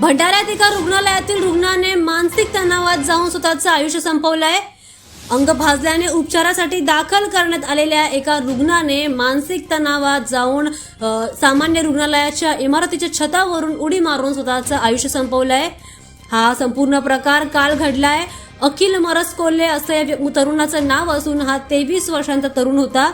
भंडाऱ्यात एका रुग्णालयातील रुग्णाने मानसिक तणावात जाऊन स्वतःचं आयुष्य संपवलंय. अंग भाजल्याने उपचारासाठी दाखल करण्यात आलेल्या एका रुग्णाने मानसिक तणावात जाऊन सामान्य रुग्णालयाच्या इमारतीच्या छतावरून उडी मारून स्वतःचं आयुष्य संपवलंय. हा संपूर्ण प्रकार काल घडलाय. अखिल मरस कोल्हे असं या तरुणाचं नाव असून हा तेवीस वर्षांचा तरुण होता.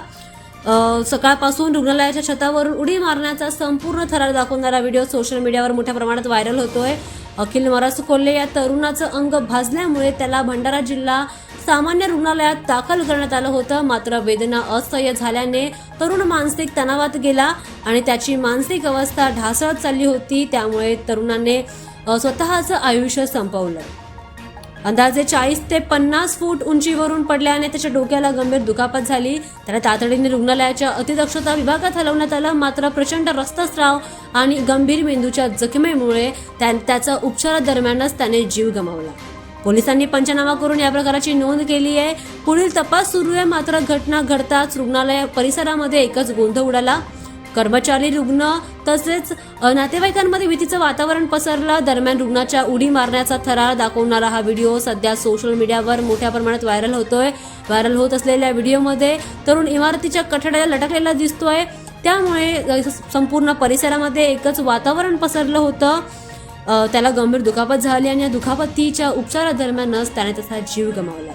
सकाळपासून रुग्णालयाच्या छतावरून उडी मारण्याचा संपूर्ण थरार दाखवणारा व्हिडिओ सोशल मीडियावर मोठ्या प्रमाणात व्हायरल होतोय. अखिल महाराज कोल्हे या तरुणाचं अंग भाजल्यामुळे त्याला भंडारा जिल्हा सामान्य रुग्णालयात दाखल करण्यात आलं होतं. मात्र वेदना असह्य झाल्याने तरुण मानसिक तणावात गेला आणि त्याची मानसिक अवस्था ढासळत चालली होती. त्यामुळे तरुणाने स्वतःचं आयुष्य संपवलं. अंदाजे चाळीस ते पन्नास फूट उंचीवरून पडल्याने त्याच्या डोक्याला गंभीर दुखापत झाली. त्याला तातडीने रुग्णालयाच्या अतिदक्षता विभागात हलवण्यात आलं. मात्र प्रचंड रक्तस्राव आणि गंभीर मेंदूच्या जखमेमुळे त्या- त्याचा उपचारादरम्यानच त्याने जीव गमावला. पोलिसांनी पंचनामा करून या प्रकाराची नोंद केली आहे. पुढील तपास सुरू आहे. मात्र घटना घडताच रुग्णालय परिसरामध्ये एकच गोंधळ उडाला. कर्मचारी रुग्ण तसेच नातेवाईकांमध्ये भीतीचं वातावरण पसरलं दरम्यान रुग्णाच्या उडी मारण्याचा थरार दाखवणारा हा व्हिडिओ सध्या सोशल मीडियावर मोठ्या प्रमाणात व्हायरल होतोय. व्हायरल होत असलेल्या व्हिडिओमध्ये तरुण इमारतीच्या कठड्याला लटकलेला दिसतोय. त्यामुळे संपूर्ण परिसरामध्ये एकच वातावरण पसरलं होतं. त्याला गंभीर दुखापत झाली आणि या दुखापतीच्या उपचारादरम्यानच त्याने त्याचा जीव गमावला.